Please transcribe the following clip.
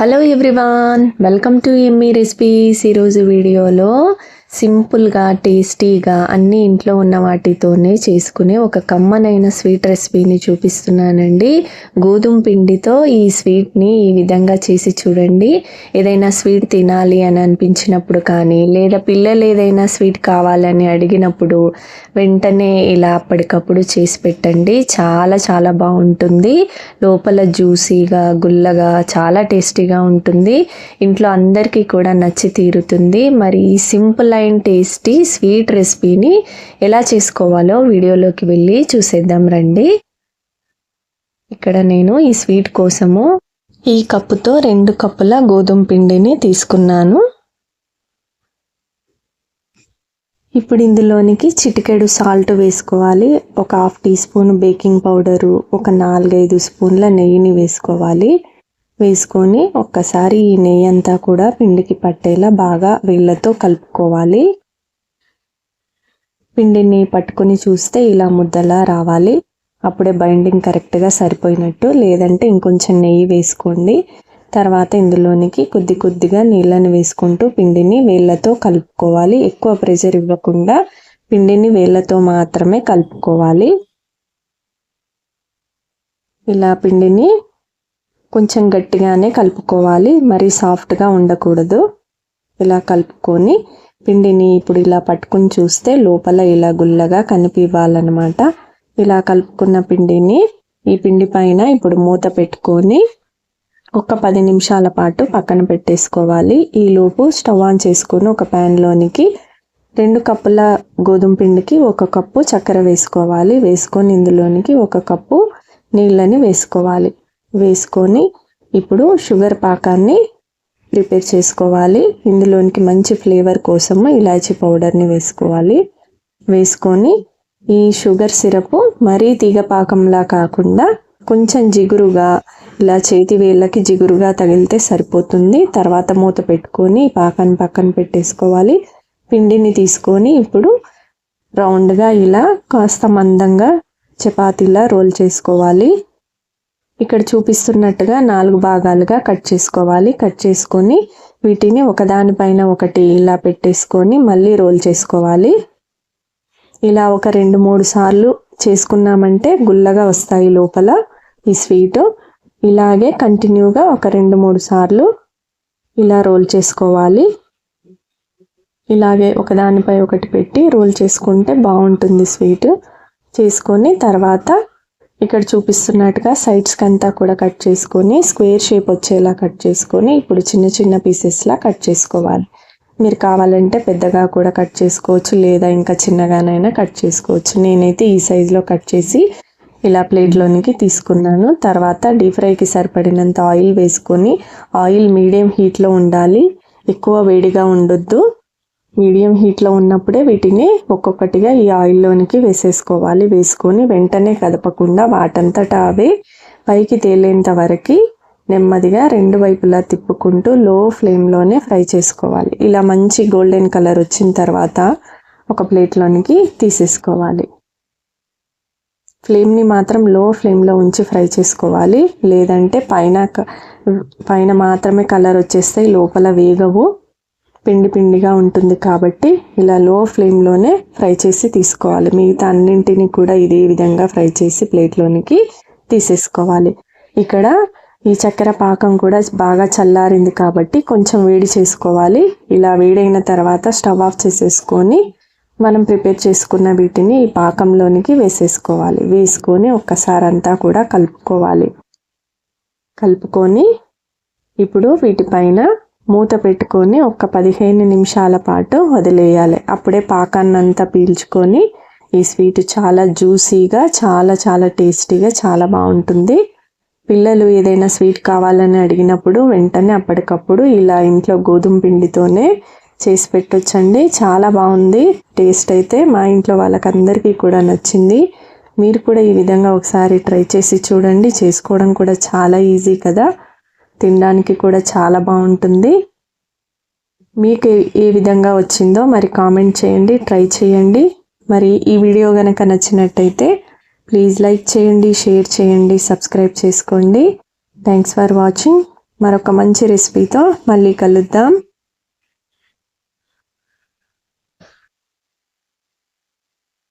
Hello everyone welcome to Emmy recipes ఈరోజు వీడియోలో సింపుల్గా టేస్టీగా అన్ని ఇంట్లో ఉన్న వాటితోనే చేసుకునే ఒక కమ్మనైన స్వీట్ రెసిపీని చూపిస్తున్నానండి. గోధుమ పిండితో ఈ స్వీట్ని ఈ విధంగా చేసి చూడండి. ఏదైనా స్వీట్ తినాలి అని అనిపించినప్పుడు కానీ లేదా పిల్లలు ఏదైనా స్వీట్ కావాలని అడిగినప్పుడు వెంటనే ఇలా అప్పటికప్పుడు చేసి పెట్టండి. చాలా చాలా బాగుంటుంది. లోపల జ్యూసీగా గుల్లగా చాలా టేస్టీగా ఉంటుంది. ఇంట్లో అందరికీ కూడా నచ్చి తీరుతుంది. మరి ఈ సింపుల్ అండ్ టేస్టీ స్వీట్ రెసిపీని ఎలా చేసుకోవాలో వీడియోలోకి వెళ్ళి చూసేద్దాం రండి. ఇక్కడ నేను ఈ స్వీట్ కోసము ఈ కప్పుతో రెండు కప్పుల గోధుమ పిండిని తీసుకున్నాను. ఇప్పుడు ఇందులోనికి చిటికెడు సాల్ట్ వేసుకోవాలి. ఒక half tea spoon baking powder ఒక నాలుగైదు స్పూన్ల నెయ్యిని వేసుకోవాలి. వేసుకొని ఒక్కసారి ఈ నెయ్యి అంతా కూడా పిండికి పట్టేలా బాగా వేళ్ళతో కలుపుకోవాలి. పిండిని పట్టుకొని చూస్తే ఇలా ముద్దలా రావాలి. అప్పుడే బైండింగ్ కరెక్ట్గా సరిపోయినట్టు. లేదంటే ఇంకొంచెం నెయ్యి వేసుకోండి. తర్వాత ఇందులోనికి కొద్ది కొద్దిగా నీళ్ళని వేసుకుంటూ పిండిని వేళ్ళతో కలుపుకోవాలి. ఎక్కువ ప్రెషర్ ఇవ్వకుండా పిండిని వేళ్ళతో మాత్రమే కలుపుకోవాలి. ఇలా పిండిని కొంచెం గట్టిగానే కలుపుకోవాలి. మరి సాఫ్ట్గా ఉండకూడదు. ఇలా కలుపుకొని పిండిని ఇప్పుడు ఇలా పట్టుకుని చూస్తే లోపల ఇలా గుల్లగా కనిపివ్వాలన్నమాట. ఇలా కలుపుకున్న పిండిని ఈ పిండి పైన ఇప్పుడు మూత పెట్టుకొని ఒక పది నిమిషాల పాటు పక్కన పెట్టేసుకోవాలి. ఈలోపు స్టవ్ ఆన్ చేసుకొని ఒక ప్యాన్లోనికి రెండు కప్పుల గోధుమ పిండికి ఒక కప్పు చక్కెర వేసుకోవాలి. వేసుకొని ఇందులోనికి ఒక కప్పు నీళ్ళని వేసుకోవాలి. వేసుకొని ఇప్పుడు షుగర్ పాకాన్ని ప్రిపేర్ చేసుకోవాలి. ఇందులోనికి మంచి ఫ్లేవర్ కోసము ఇలాచీ పౌడర్ని వేసుకోవాలి. వేసుకొని ఈ షుగర్ సిరప్ మరీ తీగ పాకంలా కాకుండా కొంచెం జిగురుగా ఇలా చేతి వేళ్ళకి జిగురుగా తగిలితే సరిపోతుంది. తర్వాత మూత పెట్టుకొని పాకాన్ని పక్కన పెట్టేసుకోవాలి. పిండిని తీసుకొని ఇప్పుడు రౌండ్గా ఇలా కాస్త మందంగా చపాతీలా రోల్ చేసుకోవాలి. ఇక్కడ చూపిస్తున్నట్టుగా నాలుగు భాగాలుగా కట్ చేసుకోవాలి. కట్ చేసుకొని వీటిని ఒకదానిపైన ఒకటి ఇలా పెట్టేసుకొని మళ్ళీ రోల్ చేసుకోవాలి. ఇలా ఒక రెండు మూడు సార్లు చేసుకున్నామంటే గుల్లగా వస్తాయి లోపల ఈ స్వీట్. ఇలాగే కంటిన్యూగా ఒక రెండు మూడు సార్లు ఇలా రోల్ చేసుకోవాలి. ఇలాగే ఒకదానిపై ఒకటి పెట్టి రోల్ చేసుకుంటే బాగుంటుంది స్వీట్. చేసుకొని తర్వాత ఇక్కడ చూపిస్తున్నట్టుగా సైడ్స్కి అంతా కూడా కట్ చేసుకొని స్క్వేర్ షేప్ వచ్చేలా కట్ చేసుకొని ఇప్పుడు చిన్న చిన్న పీసెస్లా కట్ చేసుకోవాలి. మీరు కావాలంటే పెద్దగా కూడా కట్ చేసుకోవచ్చు లేదా ఇంకా చిన్నగానైనా కట్ చేసుకోవచ్చు. నేనైతే ఈ సైజులో కట్ చేసి ఇలా ప్లేట్లోనికి తీసుకున్నాను. తర్వాత డీప్ ఫ్రైకి సరిపడినంత ఆయిల్ వేసుకొని ఆయిల్ మీడియం హీట్లో ఉండాలి. ఎక్కువ వేడిగా ఉండొద్దు. మీడియం హీట్లో ఉన్నప్పుడే వీటిని ఒక్కొక్కటిగా ఈ ఆయిల్లోనికి వేసేసుకోవాలి. వేసుకొని వెంటనే కదపకుండా వాటంతటా అవే పైకి తేలేంత వరకు నెమ్మదిగా రెండు వైపులా తిప్పుకుంటూ లో ఫ్లేమ్లోనే ఫ్రై చేసుకోవాలి. ఇలా మంచి గోల్డెన్ కలర్ వచ్చిన తర్వాత ఒక ప్లేట్లోనికి తీసేసుకోవాలి. ఫ్లేమ్ని మాత్రం లో ఫ్లేమ్లో ఉంచి ఫ్రై చేసుకోవాలి. లేదంటే పైన పైన మాత్రమే కలర్ వచ్చేస్తాయి లోపల వేగవు. పిండి పిండిగా ఉంటుంది కాబట్టి ఇలా లో ఫ్లేమ్లోనే ఫ్రై చేసి తీసుకోవాలి. మిగతా అన్నింటిని కూడా ఇదే విధంగా ఫ్రై చేసి ప్లేట్లోనికి తీసేసుకోవాలి. ఇక్కడ ఈ చక్కెర పాకం కూడా బాగా చల్లారింది కాబట్టి కొంచెం వేడి చేసుకోవాలి. ఇలా వేడైన తర్వాత స్టవ్ ఆఫ్ చేసేసుకొని మనం ప్రిపేర్ చేసుకున్న వీటిని ఈ పాకంలోనికి వేసేసుకోవాలి. వేసుకొని ఒక్కసారి అంతా కూడా కలుపుకోవాలి. కలుపుకొని ఇప్పుడు వీటిపైన మూత పెట్టుకొని ఒక పదిహేను నిమిషాల పాటు వదిలేయాలి. అప్పుడే పాకాన్నంతా పీల్చుకొని ఈ స్వీట్ చాలా జ్యూసీగా చాలా చాలా టేస్టీగా చాలా బాగుంటుంది. పిల్లలు ఏదైనా స్వీట్ కావాలని అడిగినప్పుడు వెంటనే అప్పటికప్పుడు ఇలా ఇంట్లో గోధుమ పిండితోనే చేసి పెట్టొచ్చండి. చాలా బాగుంది. టేస్ట్ అయితే మా ఇంట్లో వాళ్ళకందరికీ కూడా నచ్చింది. మీరు కూడా ఈ విధంగా ఒకసారి ట్రై చేసి చూడండి. చేసుకోవడం కూడా చాలా ఈజీ కదా. తినడానికి కూడా చాలా బాగుంటుంది. మీకు ఏ విధంగా వచ్చిందో మరి కామెంట్ చేయండి ట్రై చేయండి. మరి ఈ వీడియో కనుక నచ్చినట్టయితే ప్లీజ్ లైక్ చేయండి షేర్ చేయండి సబ్స్క్రైబ్ చేసుకోండి. థ్యాంక్స్ ఫర్ వాచింగ్ మరొక మంచి రెసిపీతో మళ్ళీ కలుద్దాం.